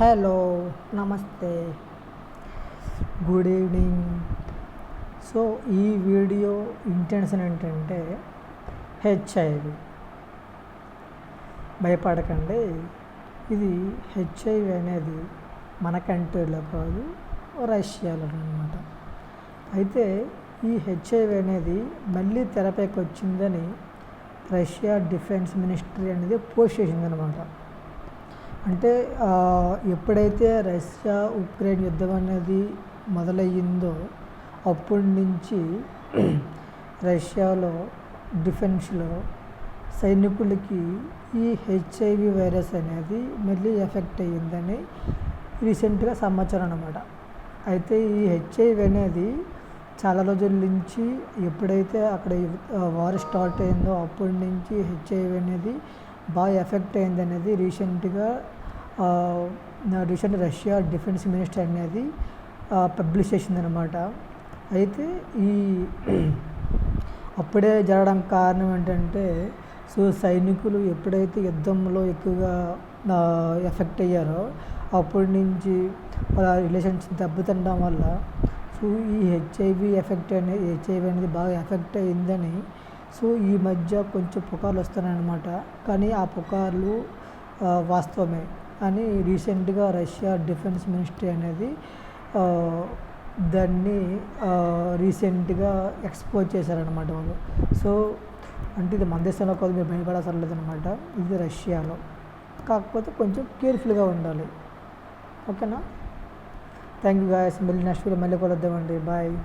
Hello namaste. Good evening so ఈ video intention ఏంటంటే HIV భయపడకండి. ఇది హెచ్ఐవి అనేది మన కంట్రీలో కాదు రష్యాలో అనమాట అయితే ఈ హెచ్ఐవి అనేది మళ్ళీ తెరపైకి వచ్చిందని రష్యా డిఫెన్స్ మినిస్ట్రీ అనేది పోస్ట్ చేసిందనమాట అంటే ఎప్పుడైతే రష్యా ఉక్రెయిన్ యుద్ధం అనేది మొదలయ్యిందో అప్పటి నుంచి రష్యాలో డిఫెన్స్లో సైనికులకి ఈ హెచ్ఐవి వైరస్ అనేది మళ్ళీ ఎఫెక్ట్ అయ్యిందని రీసెంట్గా సమాచారం అనమాట అయితే ఈ హెచ్ఐవి అనేది చాలా రోజుల నుంచి ఎప్పుడైతే అక్కడ వార్ స్టార్ట్ అయిందో అప్పటి నుంచి హెచ్ఐవి అనేది బాగా ఎఫెక్ట్ అయింది అనేది రీసెంట్గా రీసెంట్ రష్యా డిఫెన్స్ మినిస్టర్ అనేది పబ్లిష్ చేసిందనమాట అయితే ఈ అప్పుడే జరగడం కారణం ఏంటంటే సో సైనికులు ఎప్పుడైతే యుద్ధంలో ఎక్కువగా ఎఫెక్ట్ అయ్యారో అప్పటి నుంచి వాళ్ళ రిలేషన్స్ దెబ్బతినడం వల్ల సో ఈ హెచ్ఐవి ఎఫెక్ట్ అనేది హెచ్ఐవి అనేది బాగా ఎఫెక్ట్ అయిందని సో ఈ మధ్య కొంచెం పుకార్లు వస్తున్నాయన్నమాట. కానీ ఆ పుకార్లు వాస్తవమే. అని రీసెంట్గా రష్యా డిఫెన్స్ మినిస్ట్రీ అనేది దాన్ని రీసెంట్గా ఎక్స్పోజ్ చేశారనమాట వాళ్ళు. సో అంటే ఇది మన దేశంలో కాదు మీరు భయపడాల్సిన ఇది రష్యాలో. కాకపోతే కొంచెం కేర్ఫుల్గా ఉండాలి. ఓకేనా? Thank you guys. మళ్ళీ నెక్స్ట్ వీడియో మళ్ళీ కలుద్దామండి. బాయ్.